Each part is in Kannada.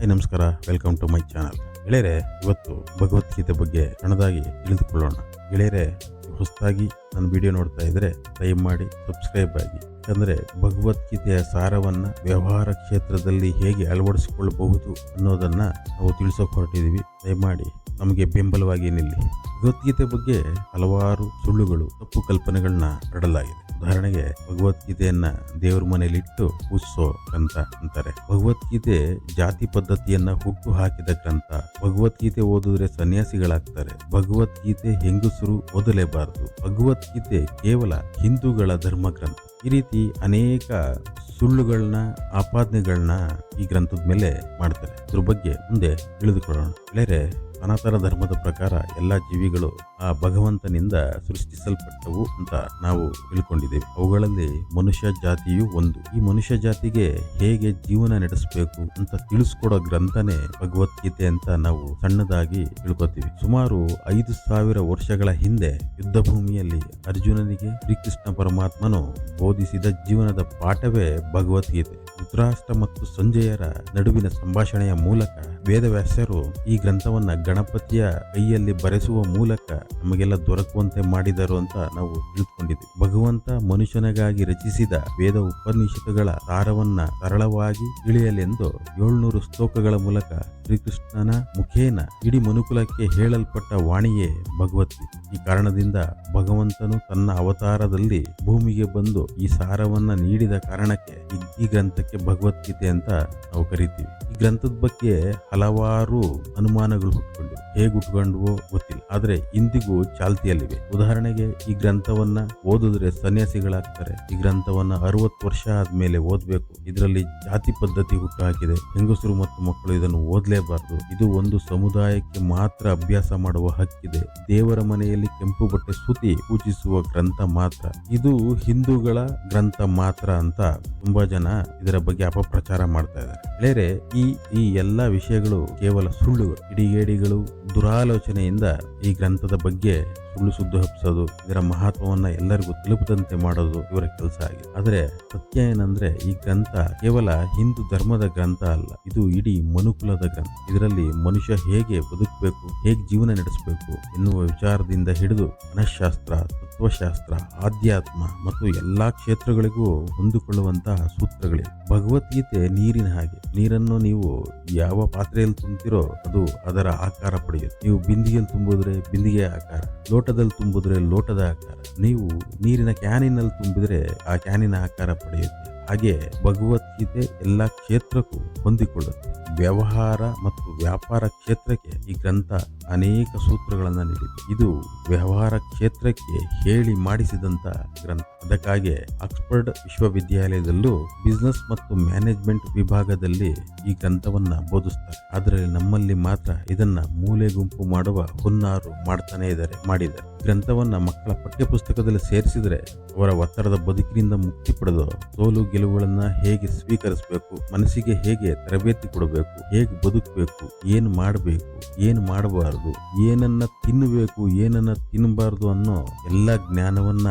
ಹೈ ನಮಸ್ಕಾರ. Welcome to my channel. ಗೆಳೆಯರೆ, ಇವತ್ತು ಭಗವದ್ಗೀತೆ ಬಗ್ಗೆ ಸಣ್ಣದಾಗಿ ತಿಳಿದುಕೊಳ್ಳೋಣ. ಗೆಳೆಯರೆ ಹೊಸದಾಗಿ ನನ್ನ ವಿಡಿಯೋ ನೋಡ್ತಾ ಇದ್ರೆ ಮಾಡಿ ಸಬ್ಸ್ಕ್ರೈಬ್ ಆಗಿ. ಯಾಕಂದರೆ ಭಗವದ್ಗೀತೆಯ ಸಾರವನ್ನು ವ್ಯವಹಾರ ಕ್ಷೇತ್ರದಲ್ಲಿ ಹೇಗೆ ಅಳವಡಿಸಿಕೊಳ್ಳಬಹುದು ಅನ್ನೋದನ್ನ ನಾವು ತಿಳಿಸೋಕೆ ಹೊರಟಿದೀವಿ. ದಯಮಾಡಿ ನಮಗೆ ಬೆಂಬಲವಾಗಿ ನಿಲ್ಲಿ. ಭಗವದ್ಗೀತೆ ಬಗ್ಗೆ ಹಲವಾರು ಸುಳ್ಳುಗಳು, ತಪ್ಪು ಕಲ್ಪನೆಗಳನ್ನ ಹರಡಲಾಗಿದೆ. ಉದಾಹರಣೆಗೆ ಭಗವದ್ಗೀತೆಯನ್ನ ದೇವ್ರ ಮನೆಯಲ್ಲಿ ಇಟ್ಟು ಪೂಜಿಸೋ ಗ್ರಂಥ ಅಂತಾರೆ. ಭಗವದ್ಗೀತೆ ಜಾತಿ ಪದ್ಧತಿಯನ್ನ ಹುಟ್ಟು ಹಾಕಿದ ಗ್ರಂಥ. ಭಗವದ್ಗೀತೆ ಓದಿದ್ರೆ ಸನ್ಯಾಸಿಗಳಾಗ್ತಾರೆ. ಭಗವದ್ಗೀತೆ ಹೆಂಗಸರು ಓದಲೇಬಾರದು. ಭಗವದ್ಗೀತೆ ಕೇವಲ ಹಿಂದೂಗಳ ಧರ್ಮ ಗ್ರಂಥ. ಈ ರೀತಿ ಅನೇಕ ಸುಳ್ಳುಗಳನ್ನ ಆಪಾದನೆಗಳನ್ನ ಈ ಗ್ರಂಥದ ಮೇಲೆ ಮಾಡ್ತಾರೆ. ಇದ್ರ ಬಗ್ಗೆ ಮುಂದೆ ತಿಳಿದುಕೊಳ್ಳೋಣ. ಸನಾತನ ಧರ್ಮದ ಪ್ರಕಾರ ಎಲ್ಲ ಜೀವಿಗಳು ಆ ಭಗವಂತನಿಂದ ಸೃಷ್ಟಿಸಲ್ಪಟ್ಟವು ಅಂತ ನಾವು ತಿಳ್ಕೊಂಡಿದ್ದೇವೆ. ಅವುಗಳಲ್ಲಿ ಮನುಷ್ಯ ಜಾತಿಯು ಒಂದು. ಈ ಮನುಷ್ಯ ಜಾತಿಗೆ ಹೇಗೆ ಜೀವನ ನಡೆಸಬೇಕು ಅಂತ ತಿಳಿಸ್ಕೊಡೋ ಗ್ರಂಥನೇ ಭಗವದ್ಗೀತೆ ಅಂತ ನಾವು ಸಣ್ಣದಾಗಿ ತಿಳ್ಕೊತೀವಿ. ಸುಮಾರು ಐದು ಸಾವಿರ ವರ್ಷಗಳ ಹಿಂದೆ ಯುದ್ಧ ಭೂಮಿಯಲ್ಲಿ ಅರ್ಜುನನಿಗೆ ಶ್ರೀಕೃಷ್ಣ ಪರಮಾತ್ಮನು ಬೋಧಿಸಿದ ಜೀವನದ ಪಾಠವೇ ಭಗವದ್ಗೀತೆ. ಧೃತರಾಷ್ಟ್ರ ಮತ್ತು ಸಂಜಯರ ನಡುವಿನ ಸಂಭಾಷಣೆಯ ಮೂಲಕ ವೇದವ್ಯಾಸರು ಈ ಗ್ರಂಥವನ್ನ ಗಣಪತಿಯ ಕೈಯಲ್ಲಿ ಬರೆಸುವ ಮೂಲಕ ನಮಗೆಲ್ಲ ದೊರಕುವಂತೆ ಮಾಡಿದರು ಅಂತ ನಾವು ತಿಳಿದುಕೊಂಡಿದ್ದೀವಿ ಭಗವಂತ ಮನುಷ್ಯನಿಗಾಗಿ ರಚಿಸಿದ ವೇದ ಉಪನಿಷತ್ತುಗಳ ಸಾರವನ್ನ ಸರಳವಾಗಿ ತಿಳಿಯಲೆಂದು ಏಳ್ನೂರು ಶ್ಲೋಕಗಳ ಮೂಲಕ ಶ್ರೀಕೃಷ್ಣನ ಮುಖೇನ ಇಡೀ ಮನುಕುಲಕ್ಕೆ ಹೇಳಲ್ಪಟ್ಟ ವಾಣಿಯೇ ಭಗವದ್ಗೀತೆ ಈ ಕಾರಣದಿಂದ ಭಗವಂತನು ತನ್ನ ಅವತಾರದಲ್ಲಿ ಭೂಮಿಗೆ ಬಂದು ಈ ಸಾರವನ್ನ ನೀಡಿದ ಕಾರಣಕ್ಕೆ ಈ ಗ್ರಂಥಕ್ಕೆ ಭಗವದ್ಗೀತೆ ಅಂತ ನಾವು ಕರಿತೀವಿ. ಈ ಗ್ರಂಥದ ಬಗ್ಗೆ ಹಲವಾರು ಅನುಮಾನಗಳು ಹುಟ್ಕೊಂಡಿವೆ ಹೇಗೆ ಹುಟ್ಕೊಂಡ್ವೋ ಗೊತ್ತಿಲ್ಲ. ಆದ್ರೆ ಇಂದಿಗೂ ಚಾಲ್ತಿಯಲ್ಲಿವೆ. ಉದಾಹರಣೆಗೆ ಈ ಗ್ರಂಥವನ್ನ ಓದಿದ್ರೆ ಸನ್ಯಾಸಿಗಳಾಗ್ತಾರೆ. ಈ ಗ್ರಂಥವನ್ನ ಅರವತ್ತು ವರ್ಷ ಆದ್ಮೇಲೆ ಓದ್ಬೇಕು. ಇದರಲ್ಲಿ ಜಾತಿ ಪದ್ಧತಿ ಹುಟ್ಟು ಹಾಕಿದೆ ಹೆಂಗಸರು ಮತ್ತು ಮಕ್ಕಳು ಇದನ್ನು ಓದಲೇಬಾರದು. ಇದು ಒಂದು ಸಮುದಾಯಕ್ಕೆ ಮಾತ್ರ ಅಭ್ಯಾಸ ಮಾಡುವ ಹಕ್ಕಿದೆ. ದೇವರ ಮನೆಯಲ್ಲಿ ಕೆಂಪು ಬಟ್ಟೆ ಸುತಿ ಪೂಜಿಸುವ ಗ್ರಂಥ ಮಾತ್ರ. ಇದು ಹಿಂದೂಗಳ ಗ್ರಂಥ ಮಾತ್ರ ಅಂತ ತುಂಬಾ ಜನ ಇದರ ಬಗ್ಗೆ ಅಪಪ್ರಚಾರ ಮಾಡ್ತಾ ಇದ್ದಾರೆ. ಈ ಎಲ್ಲ ವಿಷಯಗಳು ಕೇವಲ ಸುಳ್ಳುಗಳು ಇಡಿಗೇಡಿಗಳು ದುರಾಲೋಚನೆಯಿಂದ ಈ ಗ್ರಂಥದ ಬಗ್ಗೆ ಸುಳ್ಳು ಸುದ್ದಿ ಹಬ್ಬಿಸೋದು ಇದರ ಮಹತ್ವವನ್ನ ಎಲ್ಲರಿಗೂ ತಲುಪದಂತೆ ಮಾಡೋದು ಇವರ ಕೆಲಸ ಆಗಿದೆ. ಆದ್ರೆ ಸತ್ಯ ಏನಂದ್ರೆ ಈ ಗ್ರಂಥ ಕೇವಲ ಹಿಂದೂ ಧರ್ಮದ ಗ್ರಂಥ ಅಲ್ಲ, ಇದು ಇಡೀ ಮನುಕುಲದ ಗ್ರಂಥ. ಇದರಲ್ಲಿ ಮನುಷ್ಯ ಹೇಗೆ ಬದುಕಬೇಕು, ಹೇಗೆ ಜೀವನ ನಡೆಸಬೇಕು ಎನ್ನುವ ವಿಚಾರದಿಂದ ಹಿಡಿದು ಮನಃಶಾಸ್ತ್ರ, ತತ್ವಶಾಸ್ತ್ರ, ಆಧ್ಯಾತ್ಮ ಮತ್ತು ಎಲ್ಲಾ ಕ್ಷೇತ್ರಗಳಿಗೂ ಹೊಂದಿಕೊಳ್ಳುವಂತಹ ಸೂತ್ರಗಳಿವೆ. ಭಗವದ್ಗೀತೆ ನೀರಿನ ಹಾಗೆ. ನೀರನ್ನು ನೀವು ಯಾವ ಪಾತ್ರೆಯಲ್ಲಿ ತುಂಬ್ತಿರೋ ಅದು ಅದರ ಆಕಾರ ಪಡೆಯುತ್ತೆ. ನೀವು ಬಿಂದಿಗೆಯಲ್ಲಿ ತುಂಬಿದ್ರೆ ಬಿಂದಿಗೆ ಆಕಾರ. ಲೋಟದಲ್ಲಿ ತುಂಬಿದ್ರೆ ಲೋಟದ ಆಕಾರ. ನೀವು ನೀರಿನ ಕ್ಯಾನಿನಲ್ಲಿ ತುಂಬಿದ್ರೆ ಆ ಕ್ಯಾನಿನ ಆಕಾರ ಪಡೆಯುತ್ತೆ. ಹಾಗೆ ಭಗವದ್ಗೀತೆ ಎಲ್ಲ ಕ್ಷೇತ್ರಕ್ಕೂ ಹೊಂದಿಕೊಳ್ಳುತ್ತೆ. ವ್ಯವಹಾರ ಮತ್ತು ವ್ಯಾಪಾರ ಕ್ಷೇತ್ರಕ್ಕೆ ಈ ಗ್ರಂಥ ಅನೇಕ ಸೂತ್ರಗಳನ್ನು ನೀಡಿದೆ. ಇದು ವ್ಯವಹಾರ ಕ್ಷೇತ್ರಕ್ಕೆ ಹೇಳಿ ಮಾಡಿಸಿದಂತ ಗ್ರಂಥ. ಅದಕ್ಕಾಗಿ ಆಕ್ಸ್ಫರ್ಡ್ ವಿಶ್ವವಿದ್ಯಾಲಯದಲ್ಲೂ ಬಿಸ್ನೆಸ್ ಮತ್ತು ಮ್ಯಾನೇಜ್ಮೆಂಟ್ ವಿಭಾಗದಲ್ಲಿ ಈ ಗ್ರಂಥವನ್ನ ಬೋಧಿಸ್ತಾರೆ. ಆದರೆ ನಮ್ಮಲ್ಲಿ ಮಾತ್ರ ಇದನ್ನ ಮೂಲೆ ಗುಂಪು ಮಾಡುವ ಹುನ್ನಾರು ಮಾಡ್ತಾನೆ ಇದ್ದಾರೆ, ಮಾಡಿದ್ದಾರೆ. ಗ್ರಂಥವನ್ನ ಮಕ್ಕಳ ಪಠ್ಯಪುಸ್ತಕದಲ್ಲಿ ಸೇರಿಸಿದರೆ ಅವರ ಒತ್ತಡದ ಬದುಕಿನಿಂದ ಮುಕ್ತಿ ಪಡೆದು ಸೋಲು ಗೆಲುವುಗಳನ್ನು ಹೇಗೆ ಸ್ವೀಕರಿಸಬೇಕು, ಮನಸ್ಸಿಗೆ ಹೇಗೆ ತರಬೇತಿ ಕೊಡಬೇಕು, ಹೇಗೆ ಬದುಕಬೇಕು, ಏನು ಮಾಡಬೇಕು, ಏನು ಮಾಡಬಾರದು, ಏನನ್ನ ತಿನ್ನಬೇಕು ಏನನ್ನ ತಿನ್ನಬಾರದು ಅನ್ನೋ ಎಲ್ಲ ಜ್ಞಾನವನ್ನ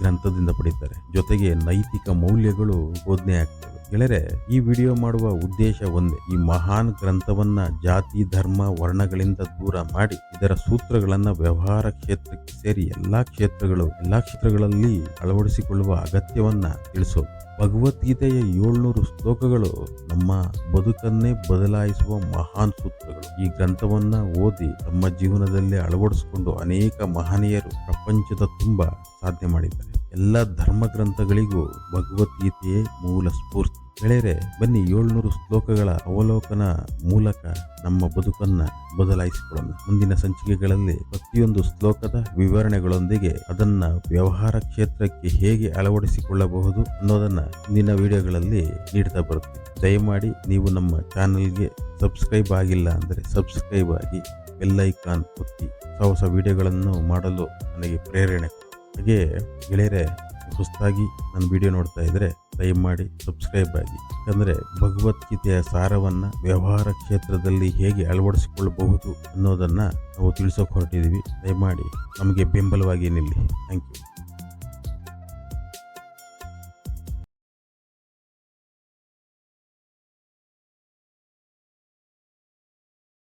ಗ್ರಂಥದಿಂದ ಪಡಿತಾರೆ ಜೊತೆಗೆ ನೈತಿಕ ಮೌಲ್ಯಗಳು ಬೋಧನೆ ಆಗ್ತವೆ. ಗೆಳೆಯರೆ ಈ ವಿಡಿಯೋ ಮಾಡುವ ಉದ್ದೇಶ ಒಂದೇ. ಈ ಮಹಾನ್ ಗ್ರಂಥವನ್ನ ಜಾತಿ, ಧರ್ಮ, ವರ್ಣಗಳಿಂದ ದೂರ ಮಾಡಿ, ಇದರ ಸೂತ್ರಗಳನ್ನ ವ್ಯವಹಾರ ಕ್ಷೇತ್ರಕ್ಕೆ ಸೇರಿ ಎಲ್ಲಾ ಕ್ಷೇತ್ರಗಳು, ಎಲ್ಲಾ ಕ್ಷೇತ್ರಗಳಲ್ಲಿ ಅಳವಡಿಸಿಕೊಳ್ಳುವ ಅಗತ್ಯವನ್ನ ತಿಳಿಸೋದು ಭಗವದ್ಗೀತೆಯ ಏಳ್ನೂರು ಶ್ಲೋಕಗಳು ನಮ್ಮ ಬದುಕನ್ನೇ ಬದಲಾಯಿಸುವ ಮಹಾನ್ ಸೂತ್ರಗಳು. ಈ ಗ್ರಂಥವನ್ನ ಓದಿ ನಮ್ಮ ಜೀವನದಲ್ಲಿ ಅಳವಡಿಸಿಕೊಂಡು ಅನೇಕ ಮಹನೀಯರು ಪ್ರಪಂಚದ ತುಂಬ ಸಾಧನೆ ಮಾಡಿದ್ದಾರೆ. ಎಲ್ಲ ಧರ್ಮ ಗ್ರಂಥಗಳಿಗೂ ಭಗವದ್ಗೀತೆಯೇ ಮೂಲ ಸ್ಫೂರ್ತಿ. ಗೆಳೆಯರೆ, ಬನ್ನಿ ಏಳ್ನೂರು ಶ್ಲೋಕಗಳ ಅವಲೋಕನ ಮೂಲಕ ನಮ್ಮ ಬದುಕನ್ನ ಬದಲಾಯಿಸಿಕೊಳ್ಳೋಣ. ಮುಂದಿನ ಸಂಚಿಕೆಗಳಲ್ಲಿ ಪ್ರತಿಯೊಂದು ಶ್ಲೋಕದ ವಿವರಣೆಗಳೊಂದಿಗೆ ಅದನ್ನ ವ್ಯವಹಾರ ಕ್ಷೇತ್ರಕ್ಕೆ ಹೇಗೆ ಅಳವಡಿಸಿಕೊಳ್ಳಬಹುದು ಅನ್ನೋದನ್ನ ಮುಂದಿನ ವಿಡಿಯೋಗಳಲ್ಲಿ ನೀಡ್ತಾ ಬರುತ್ತೆ ದಯಮಾಡಿ ನೀವು ನಮ್ಮ ಚಾನಲ್ಗೆ ಸಬ್ಸ್ಕ್ರೈಬ್ ಆಗಿಲ್ಲ ಅಂದರೆ ಸಬ್ಸ್ಕ್ರೈಬ್ ಆಗಿ ಬೆಲ್ ಐಕಾನ್ ಒತ್ತಿ. ಹೊಸ ಹೊಸ ವಿಡಿಯೋಗಳನ್ನು ಮಾಡಲು ನನಗೆ ಪ್ರೇರಣೆ ಹಾಗೆ ಗೆಳೆಯರೆ, ಸುಸ್ತಾಗಿ ನನ್ನ ವಿಡಿಯೋ ನೋಡ್ತಾ ಇದ್ರೆ ಮಾಡಿ ಸಬ್ಸ್ಕ್ರೈಬ್ ಆಗಿ. ಯಾಕಂದ್ರೆ ಭಗವದ್ಗೀತೆಯ ಸಾರವನ್ನ ವ್ಯವಹಾರ ಕ್ಷೇತ್ರದಲ್ಲಿ ಹೇಗೆ ಅಳವಡಿಸಿಕೊಳ್ಳಬಹುದು ಅನ್ನೋದನ್ನ ನಾವು ತಿಳಿಸೋಕೆ ಹೊರಟಿದ್ದೀವಿ ದಯಮಾಡಿ ನಮಗೆ ಬೆಂಬಲವಾಗಿ ನಿಲ್ಲಿ. Thank you